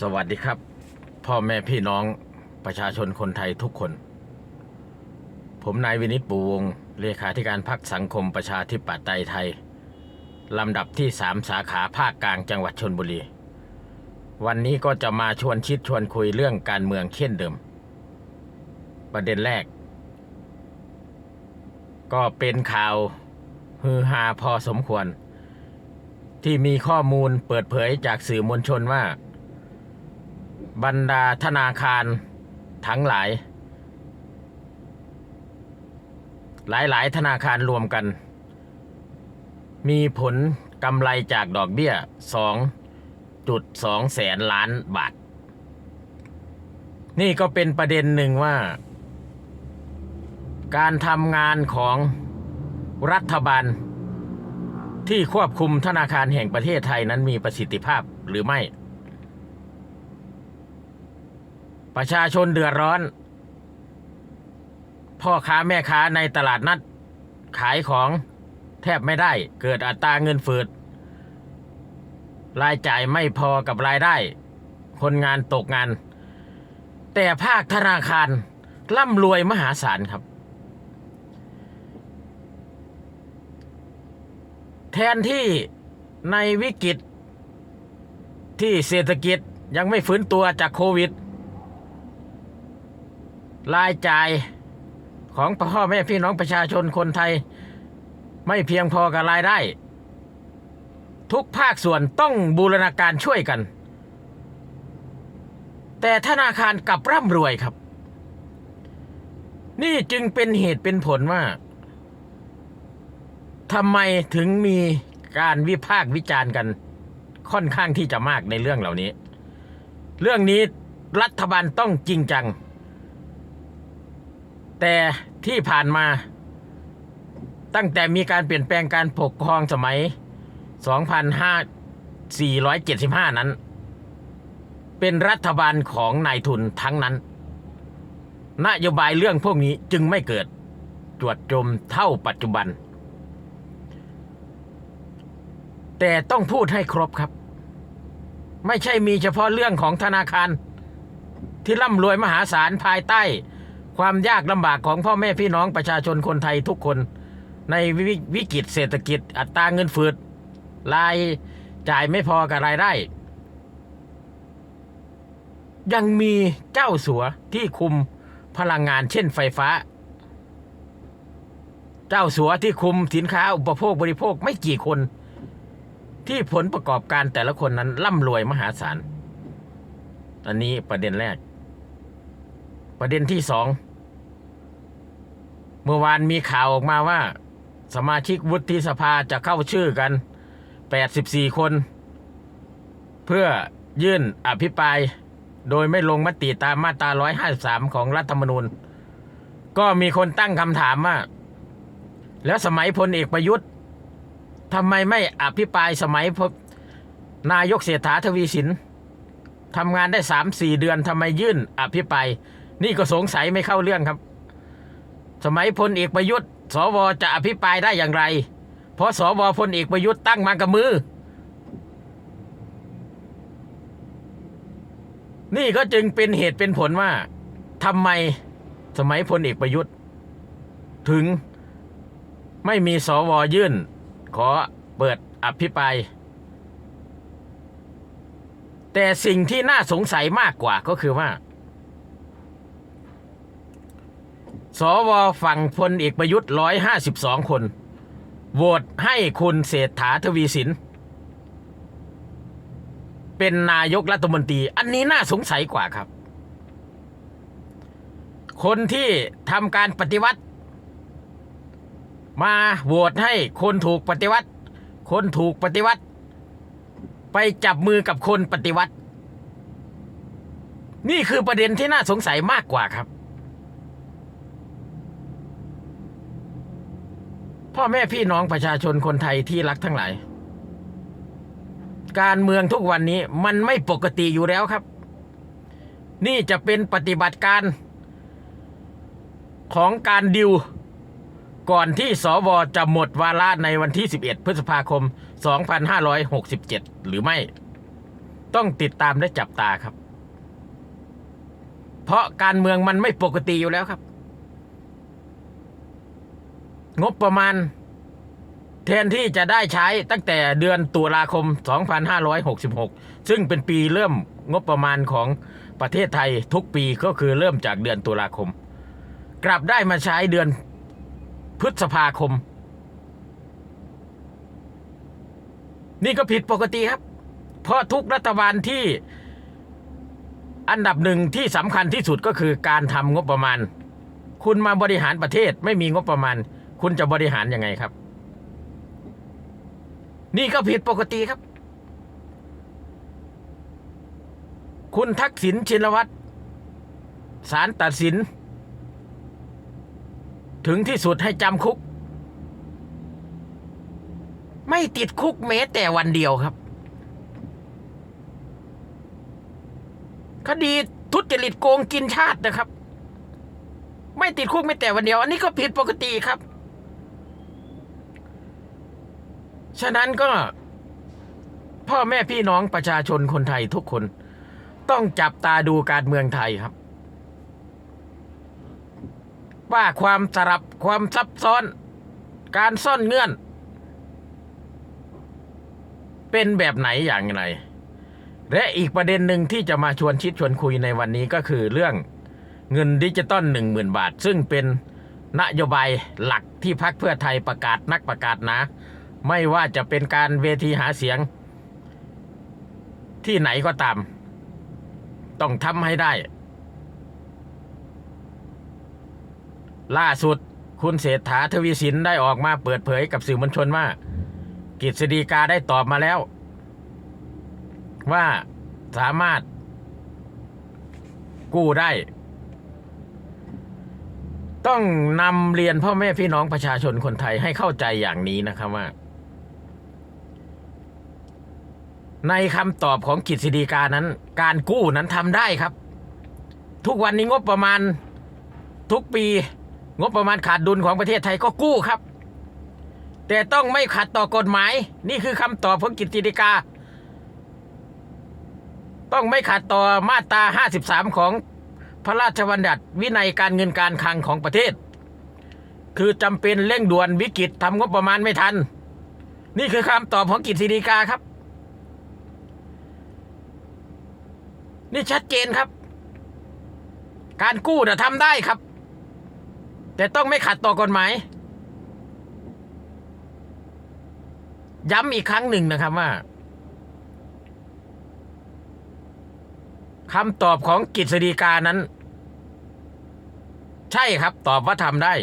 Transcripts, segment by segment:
สวัสดีครับ พ่อแม่พี่น้องประชาชนคนไทยทุกคน ผมนายวินิตปูวงเลขาธิการพักสังคมประชาธิปไตยไทย ลำดับที่สามสาขาภาคกลางจังหวัดชนบุรี วันนี้ก็จะมาชวนคิดชวนคุยเรื่องการเมืองเช่นเดิม ประเด็นแรก ก็เป็นข่าวฮือฮาพอสมควร ที่มีข้อมูลเปิดเผยจากสื่อมวลชนว่า บรรดาธนาคารทั้งหลาย หลายๆธนาคารรวมกัน มีผลกำไรจากดอกเบี้ย 2.2 แสนล้านบาท นี่ก็เป็นประเด็นหนึ่งว่า การทำงานของรัฐบาล ที่ควบคุมธนาคารแห่งประเทศไทยนั้นมีประสิทธิภาพหรือไม่ ประชาชนเดือดร้อน พ่อค้าแม่ค้าในตลาดนัด ขายของแทบไม่ได้ เกิดอัตราเงินฝืดรายจ่ายไม่พอกับรายได้ คนงานตกงาน แต่ภาคธนาคารร่ำรวยมหาศาลครับ แทนที่ในวิกฤตที่เศรษฐกิจยังไม่ฟื้นตัวจากโควิด รายจ่ายของพ่อแม่พี่น้องประชาชนคนไทย ไม่เพียงพอกับรายได้ ทุกภาคส่วนต้องบูรณาการช่วยกัน แต่ธนาคารกลับร่ำรวยครับ นี่จึงเป็นเหตุเป็นผลว่าทำไมถึงมีการวิพากษ์วิจารณ์กัน ค่อนข้างที่จะมากในเรื่องเหล่านี้ เรื่องนี้รัฐบาลต้องจริงจัง แต่ที่ผ่านมาตั้งแต่มีการเปลี่ยนแปลงการปกครองสมัย2575 นั้น เป็นรัฐบาลของนายทุนทั้งนั้น นโยบายเรื่องพวกนี้จึงไม่เกิดจวดจมเท่าปัจจุบัน แต่ต้องพูดให้ครบครับ ไม่ใช่มีเฉพาะเรื่องของธนาคาร ที่ร่ำรวยมหาศาลภายใต้ ความยากลำบากของพ่อแม่พี่น้องประชาชนคนไทยทุกคน ในวิวิกฤตเศรษฐกิจ อัตราเงินฝืดรายจ่ายไม่พอกับรายได้ ยังมีเจ้าสัวที่คุมพลังงานเช่นไฟฟ้า เจ้าสัวที่คุมสินค้าอุปโภคบริโภคไม่กี่คน ที่ผลประกอบการแต่ละคนนั้นร่ำรวยมหาศาล อันนี้ประเด็นแรก ประเด็นที่สองเมื่อวานมีข่าวออกมาว่า สมาชิกวุฒิสภาจะเข้าชื่อกัน 84 คน เพื่อยื่นอภิปราย โดยไม่ลงมติตามมาตรา 153 ของรัฐธรรมนูญ ก็มีคนตั้งคำถามว่า แล้วสมัยพลเอกประยุทธ์ทำไมไม่อภิปรายสมัยนายกเศรษฐาทวีสินทำงานได้สามสี่เดือนทำไมยื่นอภิปราย นี่ก็สงสัยไม่เข้าเรื่องครับ สมัยพลเอกประยุทธ์สวจะอภิปรายได้อย่างไร เพราะสวพลเอกประยุทธ์ตั้งมากับมือ นี่ก็จึงเป็นเหตุเป็นผลว่าทำไมสมัยพลเอกประยุทธ์ ถึงไม่มีสวยื่น ขอเปิดอภิปรายแต่สิ่งที่น่าสงสัยมากกว่าก็คือว่า สวฝั่งพลเอกประยุทธ์ร้อยห้าสิบสองคน โหวตให้คุณเศรษฐาทวีสิน เป็นนายกรัฐมนตรี อันนี้น่าสงสัยกว่าครับ คนที่ทำการปฏิวัติ มาโหวตให้คนถูกปฏิวัติ คนถูกปฏิวัติ ไปจับมือกับคนปฏิวัติ นี่คือประเด็นที่น่าสงสัยมากกว่าครับ พ่อแม่พี่น้องประชาชนคนไทยที่รักทั้งหลาย การเมืองทุกวันนี้มันไม่ปกติอยู่แล้วครับ นี่จะเป็นปฏิบัติการ ของการดิว ก่อนที่สวจะหมดวาระในวันที่ 11 พฤษภาคม 2567 หรือไม่ ต้องติดตามและจับตาครับ เพราะการเมืองมันไม่ปกติอยู่แล้วครับ งบประมาณ แทนที่จะได้ใช้ตั้งแต่เดือนตุลาคม 2566 ซึ่งเป็นปีเริ่มงบประมาณของประเทศไทยทุกปีก็คือเริ่มจากเดือนตุลาคม กลับได้มาใช้เดือนพฤษภาคม นี่ก็ผิดปกติครับ เพราะทุกรัฐบาลที่อันดับหนึ่งที่สำคัญที่สุดก็คือการทำงบประมาณ คุณมาบริหารประเทศไม่มีงบประมาณ คุณจะบริหารยังไงครับ นี่ก็ผิดปกติครับ คุณทักษิณชินวัตรศาลตัดสิน ถึงที่สุดให้จำคุก ไม่ติดคุกแม้แต่วันเดียวครับ คดีทุจริตโกงกินชาตินะครับ ไม่ติดคุกไม่แต่วันเดียว อันนี้ก็ผิดปกติครับ ฉะนั้นก็พ่อแม่พี่น้องประชาชนคนไทยทุกคน ต้องจับตาดูการเมืองไทยครับ ว่าความสลับความซับซ้อน การซ่อนเงื่อน เป็นแบบไหนอย่างไร และอีกประเด็นหนึ่งที่จะมาชวนชิดชวนคุยในวันนี้ก็คือเรื่องเงินดิจิตอลหนึ่งหมื่นบาท ซึ่งเป็นนโยบายหลักที่พักเพื่อไทยประกาศนักประกาศนะ ไม่ว่าจะเป็นการเวทีหาเสียง ที่ไหนก็ตาม ต้องทำให้ได้ ล่าสุดคุณเศรษฐาทวีสินได้ออกมาเปิดเผยกับสื่อมวลชนว่ากฤษฎีกาได้ตอบมาแล้ว ว่าสามารถ กู้ได้ ต้องนำเรียนพ่อแม่พี่น้องประชาชนคนไทยให้เข้าใจอย่างนี้นะครับว่า ในคำตอบของกฤษฎีกานั้น การกู้นั้นทำได้ครับ ทุกวันนี้งบประมาณทุกปี งบประมาณขาดดุลของประเทศไทยก็กู้ครับ แต่ต้องไม่ขัดต่อกฎหมาย นี่คือคำตอบของกฤษฎีกา ต้องไม่ขัดต่อมาตรา53 ของพระราชบัญญัติวินัยการเงินการคลังของประเทศ คือจำเป็นเร่งด่วนวิกฤตทำงบประมาณไม่ทัน นี่คือคำตอบของกฤษฎีกาครับ นี่ชัดเจนครับ การกู้เนะทำได้ครับ แต่ต้องไม่ขัดต่อกฎหมาย ย้ำอีกครั้งหนึ่งนะครับว่าคำตอบของกฤษฎีกานั้น ใช่ครับ ตอบว่าทำได้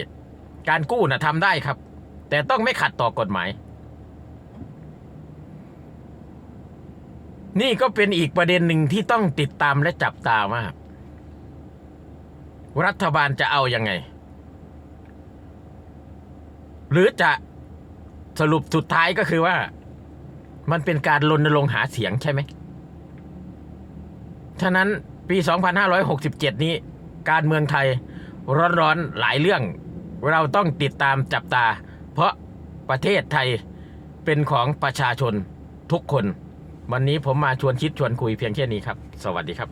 การกู้นะทำได้ครับ แต่ต้องไม่ขัดต่อกฎหมาย นี่ก็เป็นอีกประเด็นหนึ่งที่ต้องติดตามและจับตาว่ารัฐบาลจะเอาอยัางไง หรือจะสรุปสุดท้ายก็คือว่า มันเป็นการรณรงค์หาเสียงใช่ไหม ฉะนั้นปี 2567 นี้ การเมืองไทยร้อนๆหลายเรื่อง เราต้องติดตามจับตา เพราะประเทศไทยเป็นของประชาชนทุกคน วันนี้ผมมาชวนคิดชวนคุยเพียงแค่นี้ครับ สวัสดีครับ